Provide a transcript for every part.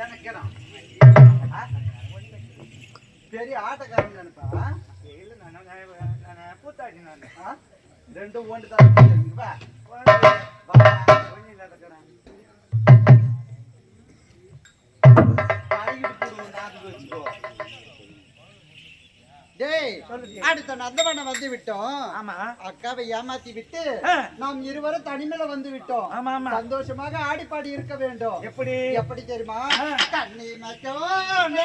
தானே பெரிய ஆட்டக்காரன் நினைப்பா இல்லை நான் நான் நான் நான் ரெண்டும் ஒன்று தான் டேய். அடுத்த நந்தவனம் வந்து விட்டோம். ஆமா. அக்காவை ஏமாத்தி விட்டு. நாம் இருவரும் தனிமையில வந்து விட்டோம். ஆமா ஆமா. சந்தோஷமாக ஆடிப்பாடி இருக்க வேண்டும். எப்படி? எப்படி தெரியுமா. தண்ணி மச்சம்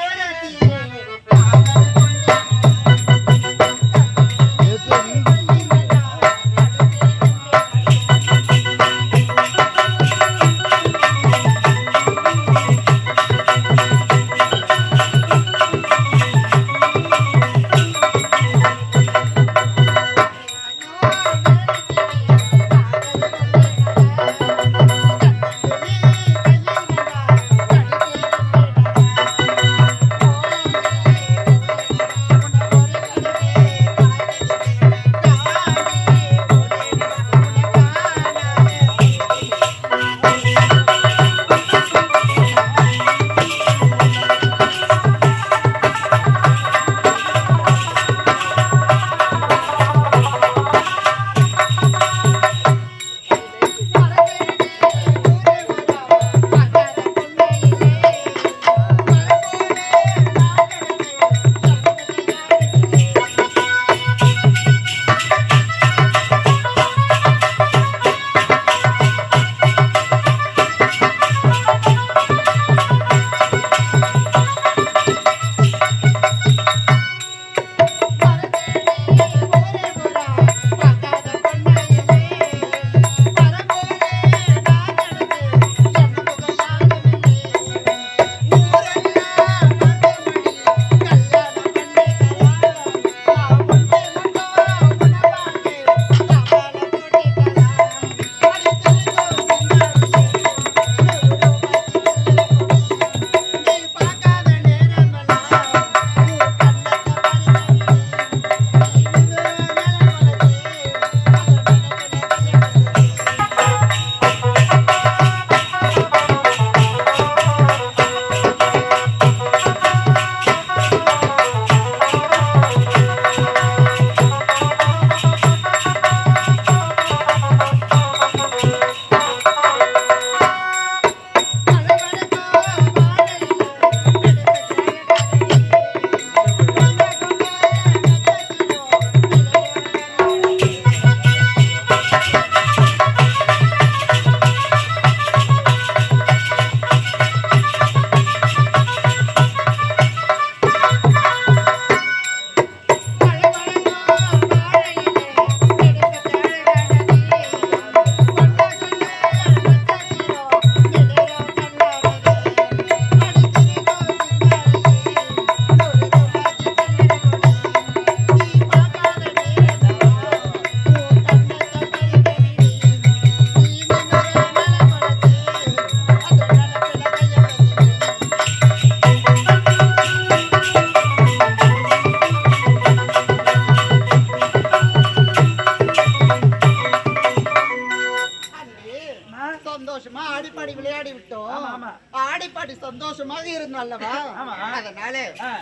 ஆடிப்பாடி சந்தோஷமாக இருந்தல்லவா ஆமா. அதனால.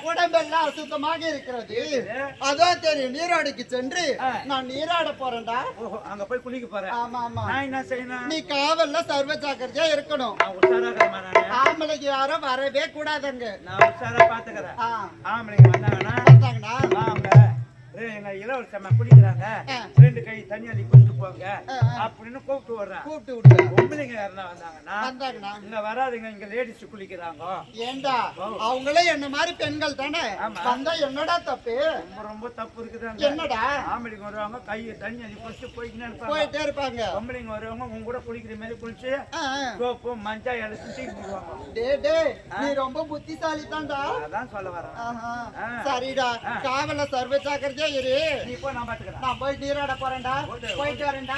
உடம்பெல்லாம் அசுத்தமாக இருக்கிறது. அதான் தெரியும் நீராடிக்கு சென்று. நான் நீராட போறேன்டா. அங்க போய் குளிக்க போறேன். ஆமா ஆமா. நான் என்ன செய்யணும்? நீ காவல்ல சர்வ ஜாக்கிரதையா இருக்கணும். ஆம்பளைக்கு யாரும் வரவே கூடாதுங்க. நான் உஷாரா பாத்துக்கிறேன். ஆ, ஆம்பளைங்க வந்தாங்கன்னா வந்தாங்கன்னா வாங்க ரெ- எங்க இளவரசம்மா குளிக்கிறாங்க. ரெண்டு கை தண்ணி அள்ளி குடிச்சு போங்க. அப்படின்னு கூப்பிட்டு வர்றேன் கூப்பிட்டு விட்டு பொம்பளைங்க யாருன்னா வந்தாங்கன்னா வந்தாங்கன்னா. இங்க வராதுங்க இங்க லேடிஸ் குளிக்கிறாங்க. ஏண்டா. அவங்களே என்ன மாதிரி பெண்கள் தானே. வந்தா என்னடா தப்பு? ரொம்ப ரொம்ப தப்பு இருக்குதாங்க. என்னடா? ஆம்பளைங்க வருவாங்க கையை தண்ணி அள்ளி போய்க்கினே இருப்பாங்க. போயிட்டே இருப்பாங்க. பொம்பளைங்க வருவாங்க உங்க கூட குளிக்கிற மாதிரி குளிச்சு. சோப்பு மஞ்சள் எடுத்து தூக்கி போடுவாங்க டே டே நீ ரொம்ப புத்திசாலி தான்டா அதான் சொல்ல வரேன். சரிடா. காவல சர்வ ஜாக்கிரதையா இரு. நீ போ நான் பாத்துக்கிறேன். நான் போய் நீராட போறேன்டா. போயிட்டு வரேன்டா.